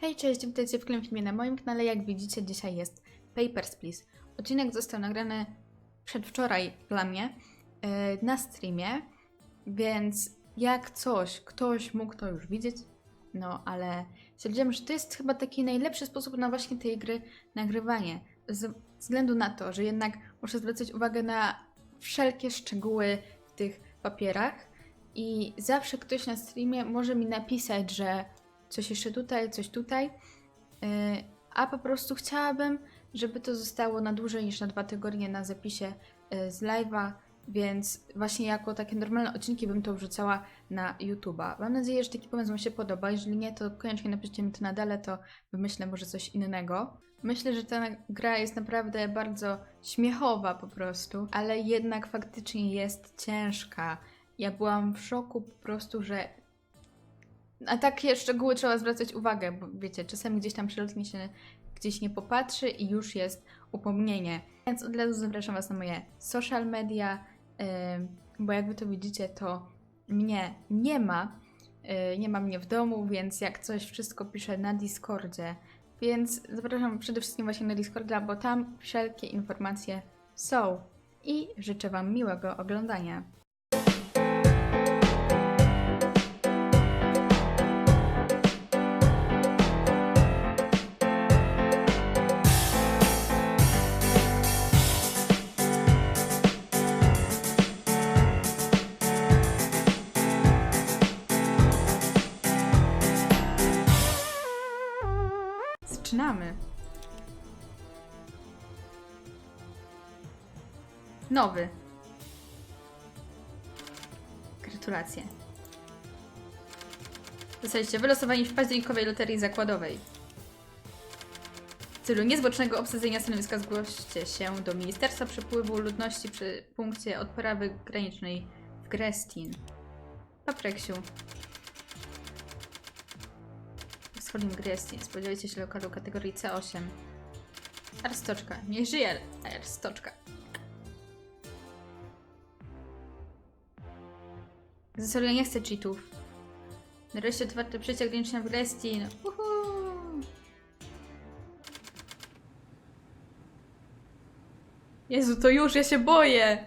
Hej, cześć, witajcie w kolejnym filmie na moim kanale. Jak widzicie, dzisiaj jest Papers, Please. Odcinek został nagrany przedwczoraj dla mnie yy, na streamie, więc jak coś, ktoś mógł to już widzieć, no ale stwierdziłam, że to jest chyba taki najlepszy sposób na właśnie tej gry nagrywanie. Z względu na to, że jednak muszę zwracać uwagę na wszelkie szczegóły w tych papierach i zawsze ktoś na streamie może mi napisać, że coś jeszcze tutaj, coś tutaj. Yy, A po prostu chciałabym, żeby to zostało na dłużej niż na dwa tygodnie na zapisie yy, z live'a, więc właśnie jako takie normalne odcinki bym to wrzucała na YouTube'a. Mam nadzieję, że taki pomysł Wam się podoba. Jeżeli nie, to koniecznie napiszcie mi to na dole, to wymyślę może coś innego. Myślę, że ta gra jest naprawdę bardzo śmiechowa po prostu, ale jednak faktycznie jest ciężka. Ja byłam w szoku po prostu, że na takie szczegóły trzeba zwracać uwagę, bo wiecie, czasami gdzieś tam przelotnie się gdzieś nie popatrzy i już jest upomnienie. Więc od razu zapraszam Was na moje social media, bo jak Wy to widzicie, to mnie nie ma. Yy, nie ma mnie w domu, więc jak coś, wszystko piszę na Discordzie. Więc zapraszam przede wszystkim właśnie na Discorda, bo tam wszelkie informacje są. I życzę Wam miłego oglądania. Zaczynamy. Nowy. Gratulacje. Zostaliście wylosowani w październikowej loterii zakładowej. W celu niezbocznego obsadzenia stanowiska zgłoście się do Ministerstwa Przepływu Ludności przy punkcie odprawy granicznej w Grestin. Papreksiu. Wschodnim Grestin. Spodziewajcie się lokalu kategorii C8. Arstoczka. Niech żyje Arstoczka. Zasoluję nie chcę cheatów. Nareszcie otwarte przejścia graniczne w Grestin. Uhu. Jezu, to już, ja się boję!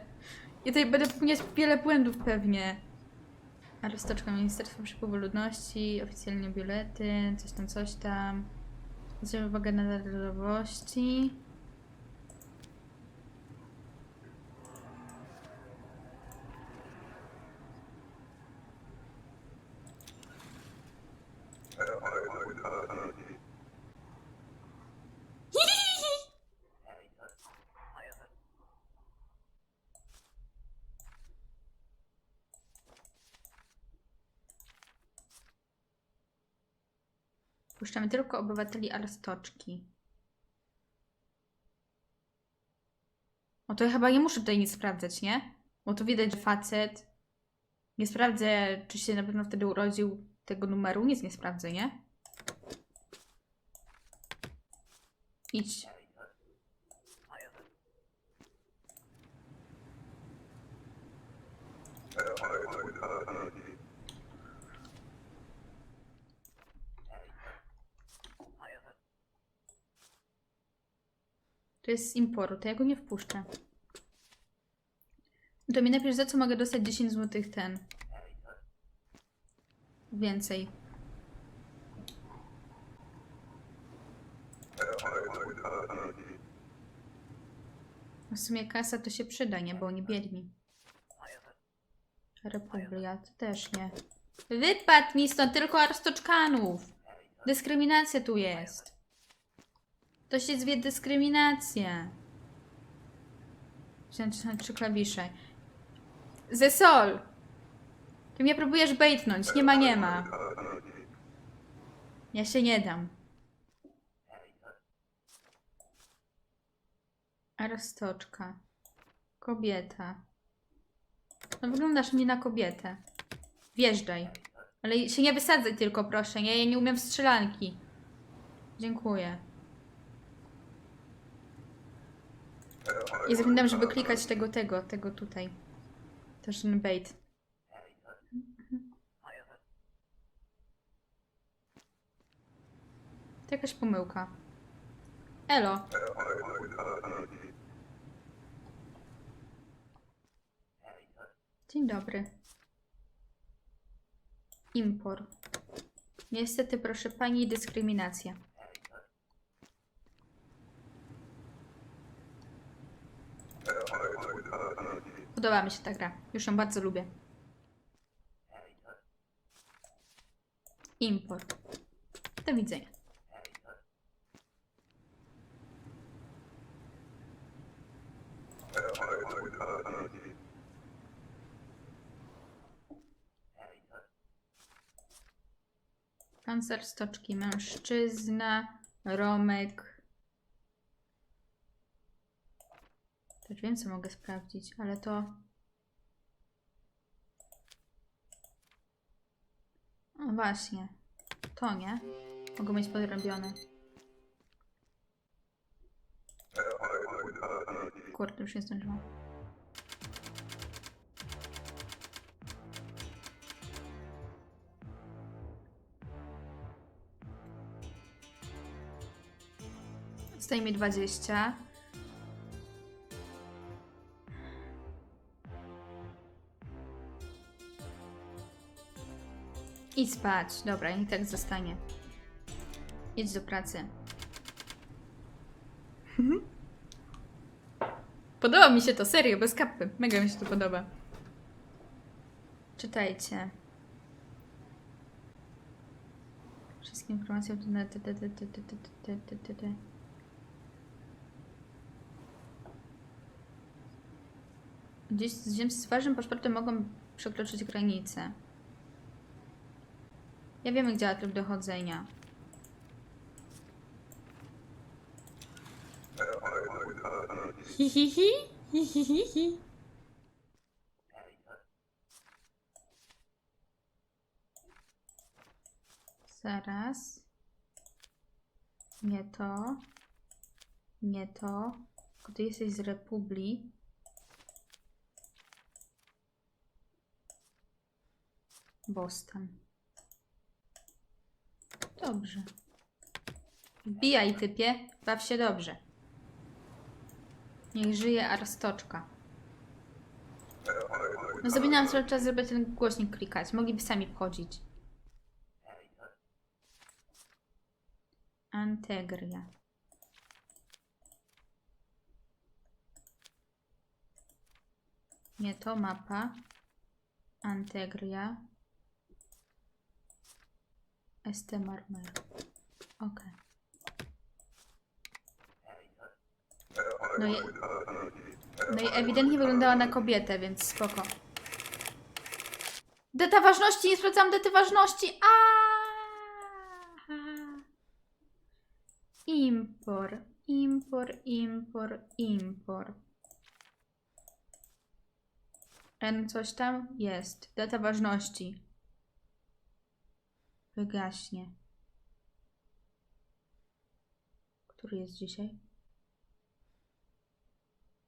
Ja tutaj będę popełniać wiele błędów pewnie. Arstoczka Ministerstwa Przepływu Ludności, oficjalnie biuletyn, coś tam, coś tam. Zwróćmy uwagę na narodowości. Puszczamy tylko obywateli Arstoczki. O to ja chyba nie muszę tutaj nic sprawdzać, nie? Bo tu widać, że facet. Nie sprawdzę, czy się na pewno wtedy urodził tego numeru. Nic nie sprawdzę, nie? Idź. To jest z importu, to ja go nie wpuszczę. To mi napisz, za co mogę dostać 10 zł ten. Więcej. W sumie kasa to się przyda, nie? Bo oni biedni. Republia to też nie. Wypadł mi stąd tylko arstoczkanów. Dyskryminacja tu jest. To się zwie dyskryminacja. Na trzy klawisze. Zesol! Ty mnie próbujesz bejtnąć. Nie ma, nie ma. Ja się nie dam. Arstoczka. Kobieta. No wyglądasz mi na kobietę. Wjeżdżaj. Ale się nie wysadzaj tylko, proszę. Nie, ja nie umiem strzelanki. Dziękuję. I zapominam, żeby klikać tego, tego, tego tutaj. Też ten bait. To jakaś pomyłka. Elo. Dzień dobry. Impor. Niestety, proszę pani, dyskryminacja. Podoba mi się ta gra. Już ją bardzo lubię. Import. Do widzenia. Pancer stoczki, mężczyzna, Romek. Też wiem, co mogę sprawdzić, ale to. No właśnie. To nie. Mogą mieć podrobione. Kurde, już nie zdążyłam. Zdejmie 20. Idź spać. Dobra, I tak zostanie. Idź do pracy. Podoba mi się to, serio, bez kapy. Mega mi się to podoba. Czytajcie. Wszystkie informacje to na Dziś z ziemstwarzym paszportem mogą przekroczyć granice. Ja wiemy, gdzie tryb dochodzenia. Zaraz. Nie to. Nie to. Tylko ty jesteś z Republi. Boston. Dobrze. Wbijaj, typie. Baw się dobrze. Niech żyje Arstoczka. No zapominałam cały czas, żeby ten głośnik klikać. Mogliby sami wchodzić. Antegria. Nie to mapa. Antegria. Este Marmer. Ok. No i, no i ewidentnie wyglądała na kobietę, więc spoko. Data ważności, nie sprawdzam daty ważności. Aha. Impor, impor, impor, impor. N coś tam jest. Data ważności. Wygaśnie. Który jest dzisiaj?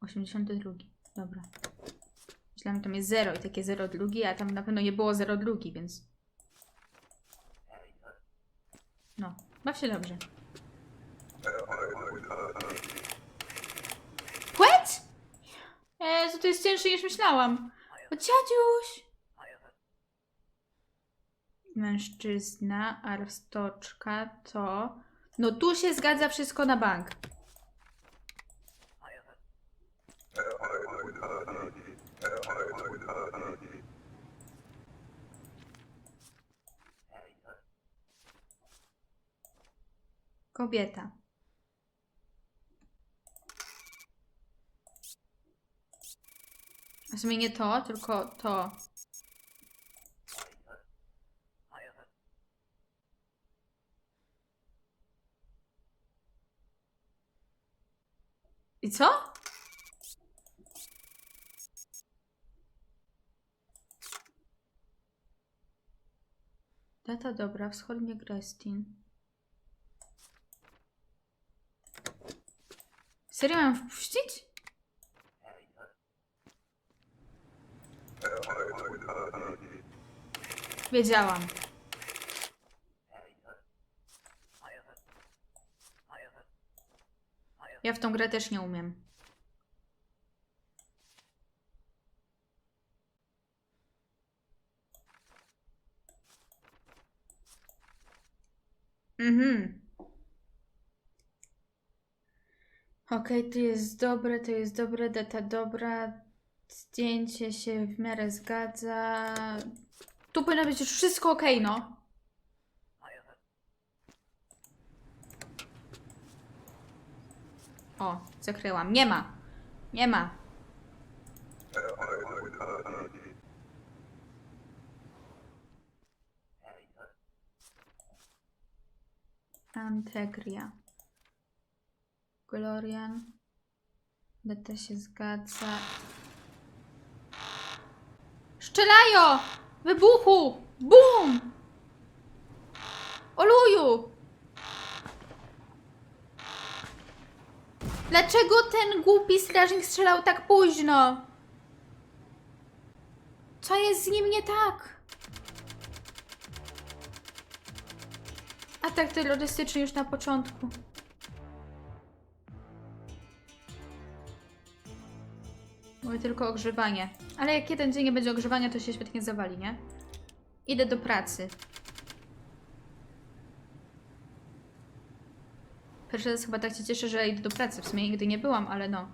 82. Dobra. Myślałam, że tam jest 0 i takie 0 drugi, a tam na pewno nie było 0 drugi, więc... No, baw się dobrze. What? Jezu, to jest cięższe niż myślałam. O, dziadziuś! Mężczyzna, arstoczka to... No tu się zgadza wszystko na bank. Kobieta. W sumie nie to, tylko to. I co? Data dobra, wschodnie Grestin. Serio mam wpuścić? Wiedziałam. Ja w tą grę też nie umiem. Mhm. Okej, to jest dobre, to jest dobre, data dobra, zdjęcie się w miarę zgadza. Tu powinno być już wszystko ok, no. O, zakryłam. Nie ma. Nie ma. Antegria. Glorian. Data się zgadza. Szczelajo! Wybuchu! Bum! Oluju! Dlaczego ten głupi strażnik strzelał tak późno? Co jest z nim nie tak? Atak terrorystyczny już na początku. Mówię tylko ogrzewanie. Ale jak jeden dzień nie będzie ogrzewania, to się świetnie zawali, nie? Idę do pracy. Pierwszy raz chyba tak się cieszę, że idę do pracy. W sumie nigdy nie byłam, ale no.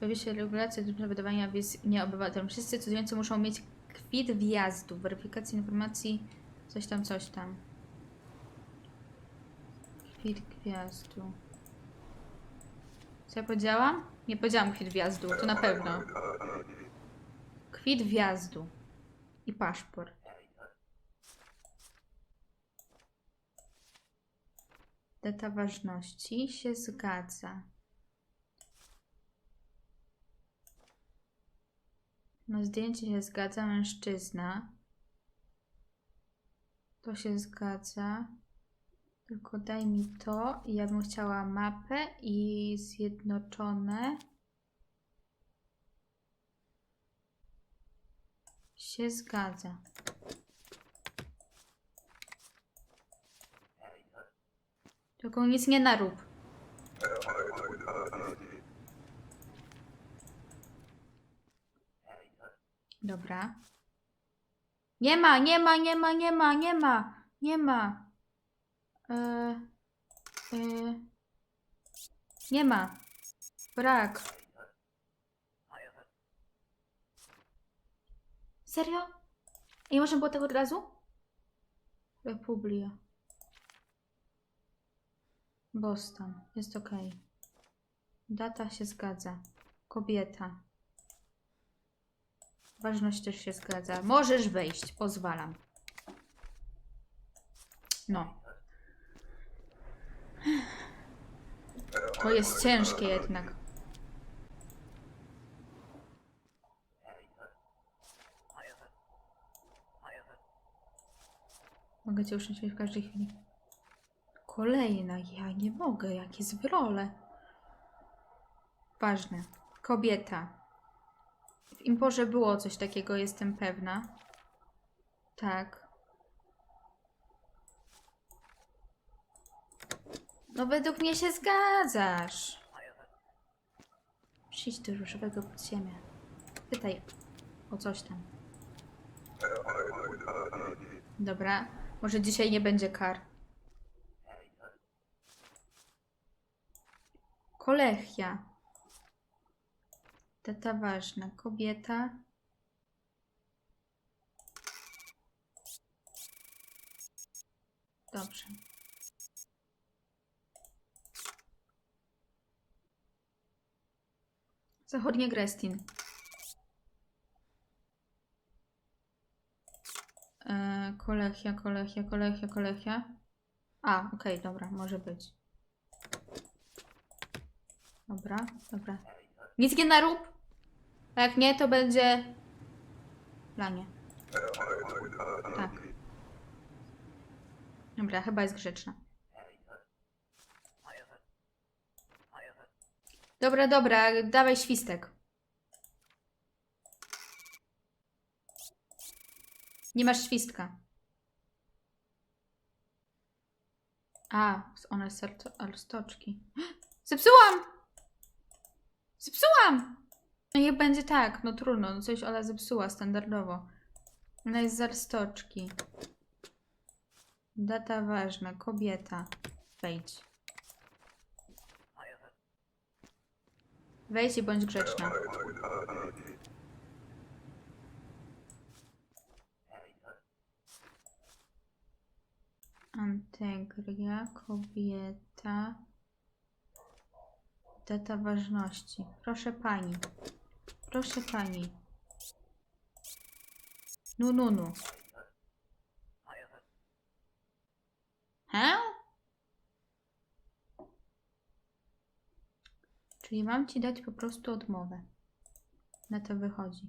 Pojawi się regulacja dotycząca wydawania wiz nieobywatelom. Wszyscy cudzieńcy muszą mieć kwit wjazdu, weryfikacji informacji, coś tam, coś tam. Kwit wjazdu. Co ja powiedziałam? Nie powiedziałam kwit wjazdu, to na pewno. Kwit wjazdu. I paszport. Data ważności się zgadza. No zdjęcie się zgadza, mężczyzna. To się zgadza. Tylko daj mi to. i Ja bym chciała mapę i zjednoczone. Się zgadza. Tylko nic nie narób. Dobra. Nie ma, nie ma, nie ma, nie ma, nie ma, nie ma. E, e, nie ma. Brak. Serio? Nie można było tego od razu? Republia. Boston. Jest ok. Data się zgadza. Kobieta. Ważność też się zgadza. Możesz wejść, pozwalam. No. To jest ciężkie jednak. Mogę cię uszczęśliwić w każdej chwili. Kolejna. Ja nie mogę. Jakie zwrole. Ważne. Kobieta. W Imporze było coś takiego, jestem pewna. Tak. No według mnie się zgadzasz. Przyjdź do różowego podziemia. Pytaj o coś tam. Dobra. Może dzisiaj nie będzie kar. Kolechia. Data ważna. Kobieta. Dobrze. Zachodnie Grestin. E, kolechia, kolechia, kolechia, kolechia. A, okej, dobra, może być. Dobra, dobra. Nic nie narób. A jak nie, to będzie... Lanie. Tak. Dobra, chyba jest grzeczna. Dobra, dobra, dawaj świstek. Nie masz świstka. A, one ale stoczki. Zepsułam! Zepsułam! No niech będzie tak, no trudno, no coś Ola zepsuła standardowo. Ona jest z arstoczki. Data ważna, kobieta. Wejdź. Wejdź i bądź grzeczna. Antegria, kobieta. Data ważności. Proszę pani. Proszę pani. Nu, nu, nu. He? Czyli mam ci dać po prostu odmowę. Na to wychodzi.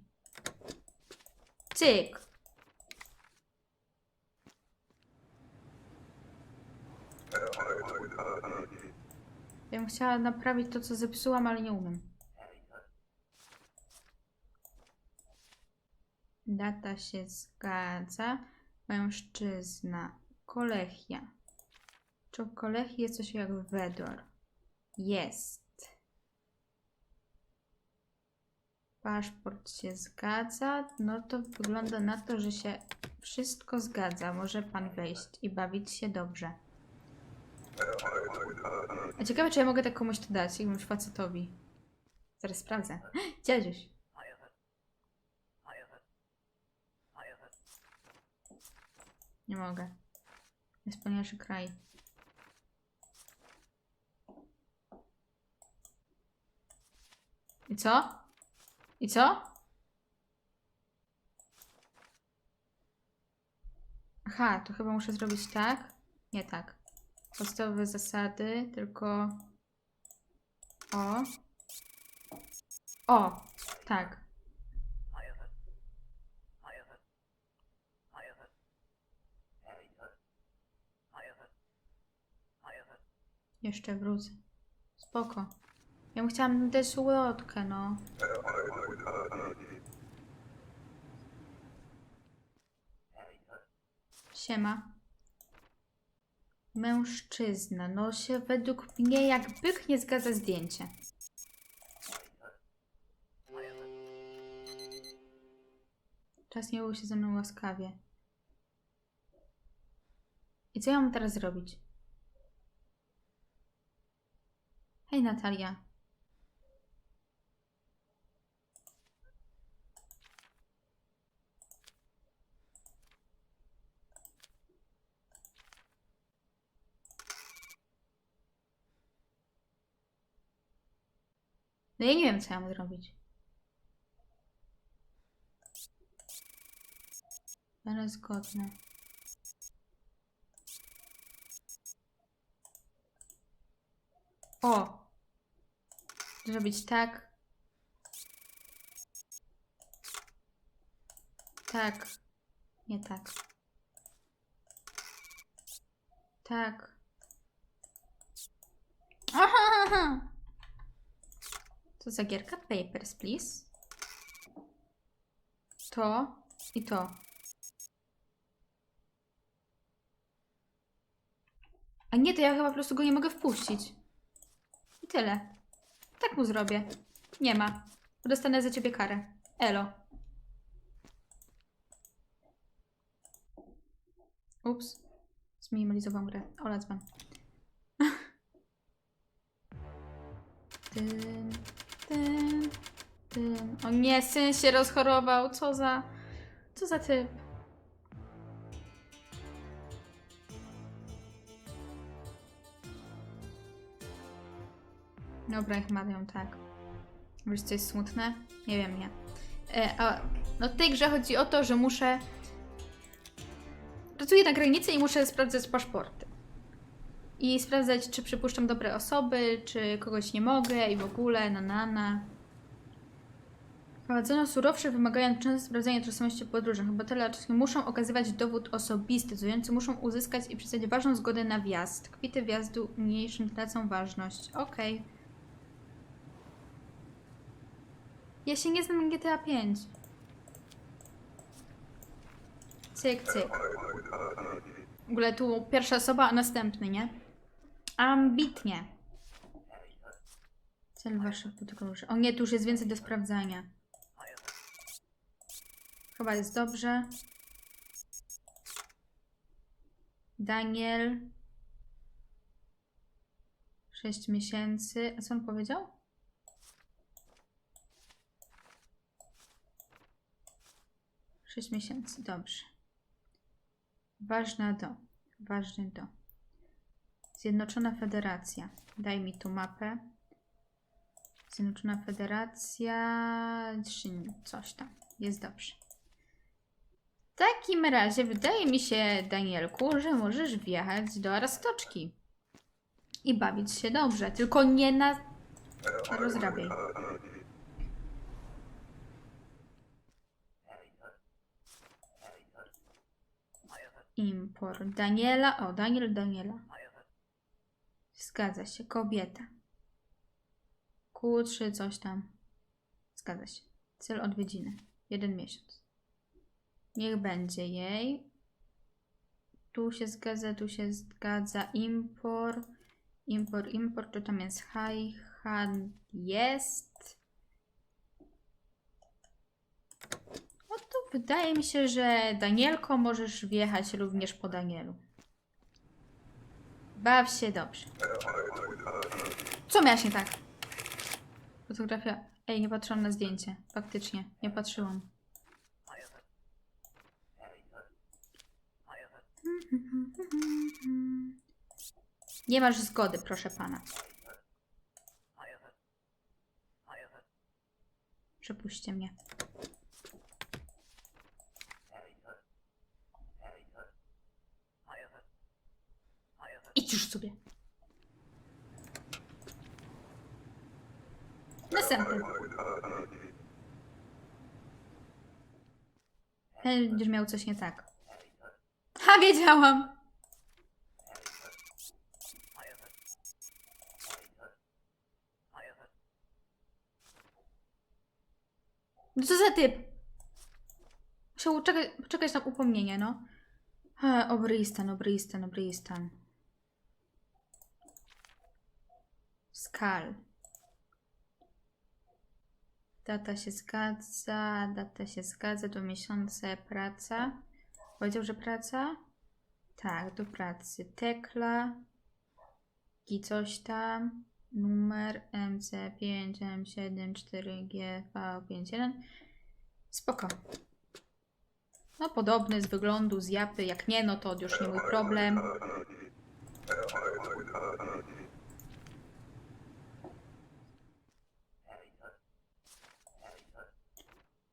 Cyk. Ja bym chciała naprawić to, co zepsułam, ale nie umiem. Data się zgadza. Mężczyzna. Kolechia. Czy w jest coś jak wedor? Jest. Paszport się zgadza. No to wygląda na to, że się wszystko zgadza. Może pan wejść i bawić się dobrze. A ciekawe, czy ja mogę tak komuś to dać, jakiemuś facetowi. Zaraz sprawdzę. Dziadziuś. Nie mogę. Najwspanialszy kraj. I co? I co? Aha, to chyba muszę zrobić tak? Nie tak. Podstawowe zasady, tylko... O. O, tak. Jeszcze wrócę. Spoko. Ja bym chciała dać ulotkę, no. Siema. Mężczyzna. No się według mnie jak byk nie zgadza zdjęcie. Czas nie był się ze mną łaskawie. I co ja mam teraz zrobić? Hej Natalia. Ja nie wiem, co ja mam zrobić. Ale zgodne. O! Zrobić tak. Tak. Nie tak. Tak. Aha! Co za? Papers, please. To i to. A nie, to ja chyba po prostu go nie mogę wpuścić. I tyle. Tak mu zrobię. Nie ma. Dostanę za ciebie karę. Elo. Ups. Zminimalizowałam grę. Ola dzban. Tyn, O nie, syn się rozchorował. Co za... Co za typ. Dobra, jak mawiam tak. Wiesz, co jest smutne? Nie wiem, nie. E, a, no w tej grze chodzi o to, że muszę... Pracuję na granicy i muszę sprawdzać paszporty. I sprawdzać, czy przypuszczam dobre osoby, czy kogoś nie mogę i w ogóle, na na na. Prowadzono surowsze, wymagając często sprawdzania tożsamości podróżnych. Obywatele oczywiście muszą okazywać dowód osobisty. Cudzieńcy muszą uzyskać i przedstawić ważną zgodę na wjazd. Kwity wjazdu mniejszym tracą ważność. Okej. Ja się nie znam na GTA 5. Cyk, cyk. W ogóle tu pierwsza osoba, a następny, nie? Ambitnie. Cel waszych podróży. O nie, tu już jest więcej do sprawdzania. Chyba jest dobrze. Daniel. 6 miesięcy. A co on powiedział? Sześć miesięcy, dobrze. Ważna do. Ważny do. Zjednoczona Federacja. Daj mi tu mapę. Zjednoczona Federacja. Coś tam. Jest dobrze. Takim razie wydaje mi się, Danielku, że możesz wjechać do Arastoczki. I bawić się dobrze. Tylko nie na. Rozrabiaj. Import. Daniela. O, Daniel, Daniela. Zgadza się. Kobieta. Q3, coś tam. Zgadza się. Cel odwiedziny. Jeden miesiąc. Niech będzie jej. Tu się zgadza, tu się zgadza. Import. Import, import. Tu tam jest high. Han jest. No to wydaje mi się, że Danielko możesz wjechać również po Danielu. Baw się dobrze. Co miałaś nie tak? Fotografia. Ej, nie patrzyłam na zdjęcie. Faktycznie, nie patrzyłam. Nie masz zgody, proszę pana. Przepuśćcie mnie. Idź już sobie. Następny. Będziesz miał coś nie tak. Ha, wiedziałam. No co za typ? Musiał czekać, poczekać na upomnienie, no. Ha, Obristan, Obristan, Obristan. Skal. Data się zgadza, data się zgadza, do miesiące praca. Powiedział, że praca? Tak, do pracy. Tekla. I coś tam. Numer MC5, M7, 4G, V51. Spoko. No podobny z wyglądu, z japy. Jak nie, no to już nie mój problem.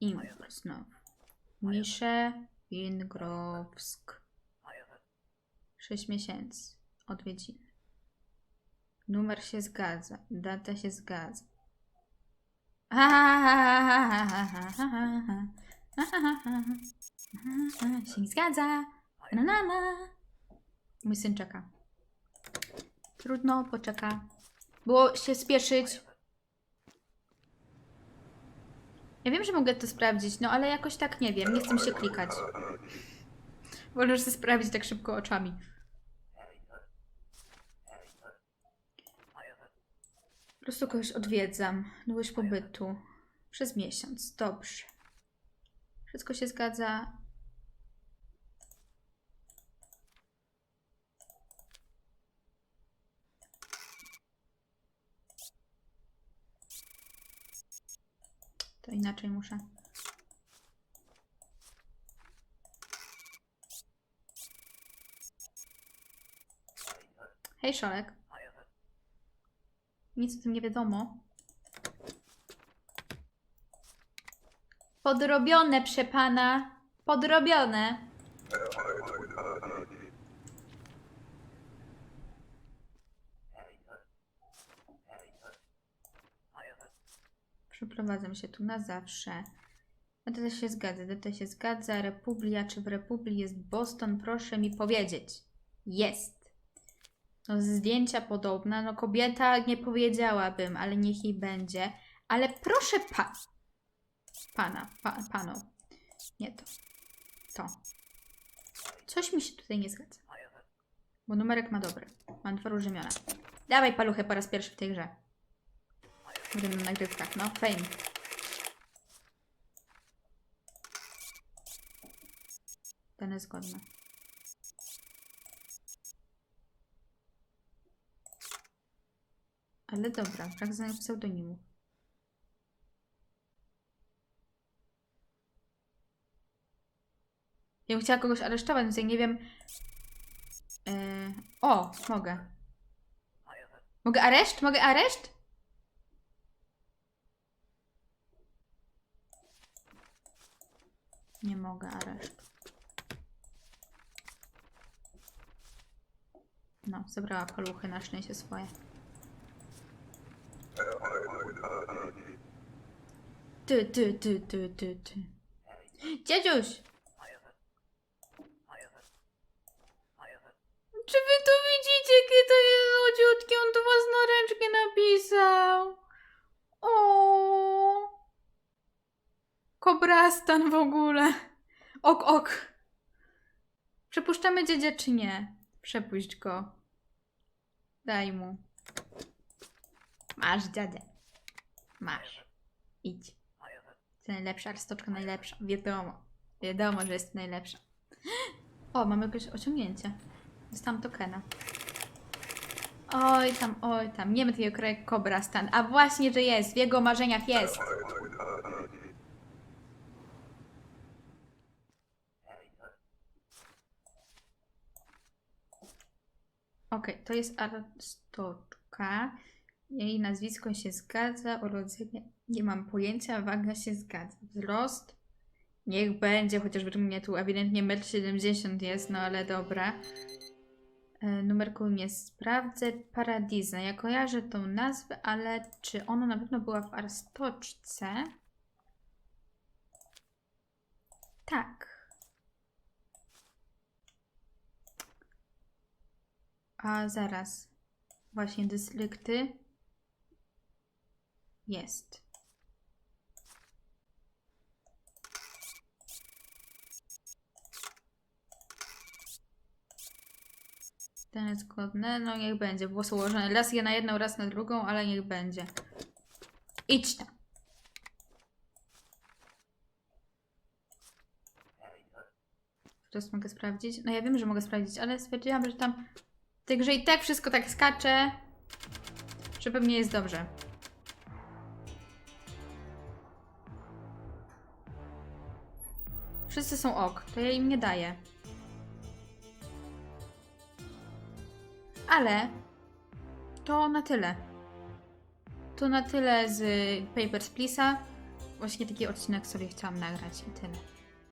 Import znowu. Misze Wingrowsk. 6 miesięcy. Odwiedziny. Numer się zgadza. Data się zgadza. Się nie zgadza. Na, na, na. Mój syn czeka. Trudno, poczeka. Było się spieszyć. Ja wiem, że mogę to sprawdzić, no ale jakoś tak nie wiem. Nie chcę się klikać. Wolę sobie sprawdzić tak szybko oczami. Po prostu kogoś odwiedzam. Długość pobytu. Przez miesiąc. Dobrze. Wszystko się zgadza. To inaczej muszę. Hej, Szolek. Nic o tym nie wiadomo. Podrobione, przepana. Podrobione. Przeprowadzam się tu na zawsze. Data się zgadza, data się zgadza. Republia, czy w Republii jest Boston? Proszę mi powiedzieć. Jest. No, zdjęcia podobne. No, kobieta nie powiedziałabym, ale niech jej będzie. Ale proszę pa... Pana, pa, pano. Nie to. To. Coś mi się tutaj nie zgadza. Bo numerek ma dobry. Mam dwa różne Dawaj paluchę po raz pierwszy w tej grze. Będę na nagrywkach, no. Fame. Dane zgodne. Ale dobra, brak znanych pseudonimów. Ja bym chciała kogoś aresztować, więc ja nie wiem. Yy... O, mogę. Mogę areszt? Mogę areszt? Nie mogę areszt. No, zebrała paluchy na szczęście swoje. Ty, ty, ty, ty, ty, ty. Dziedziuś! Czy wy to widzicie, jakie to jest złodziutkie? On do was na ręczkę napisał. O. Kobrastan w ogóle. Ok, ok. Przepuszczamy dziedzia czy nie? Przepuść go. Daj mu. Masz dziadzie. Masz. Idź. Ty najlepsza, arstoczka najlepsza. Wiadomo. Wiadomo, że jest najlepsza. O, mamy jakieś osiągnięcie. Dostałam tokena. Oj tam, oj tam. Nie ma takiego kraju jak Cobra Stan. A właśnie, że jest. W jego marzeniach jest. Okej, to jest Arstoczka. Jej nazwisko się zgadza, urodzenie nie mam pojęcia, waga się zgadza. Wzrost niech będzie, chociaż według mnie tu ewidentnie 1,70 m jest, no ale dobra. E, Numerku nie sprawdzę. Paradizna. Ja kojarzę tą nazwę, ale czy ona na pewno była w Arstoczce? Tak. A zaraz. Właśnie dyslekty. Jest. Ten jest zgodny. No niech będzie. Było ułożone raz je na jedną, raz na drugą, ale niech będzie. Idź tam. Teraz mogę sprawdzić. No ja wiem, że mogę sprawdzić, ale stwierdziłam, że tam grze i tak wszystko tak skacze, że pewnie jest dobrze. Wszyscy są ok, to ja im nie daję. Ale to na tyle. To na tyle z Papers, Please'a. Właśnie taki odcinek sobie chciałam nagrać i tyle.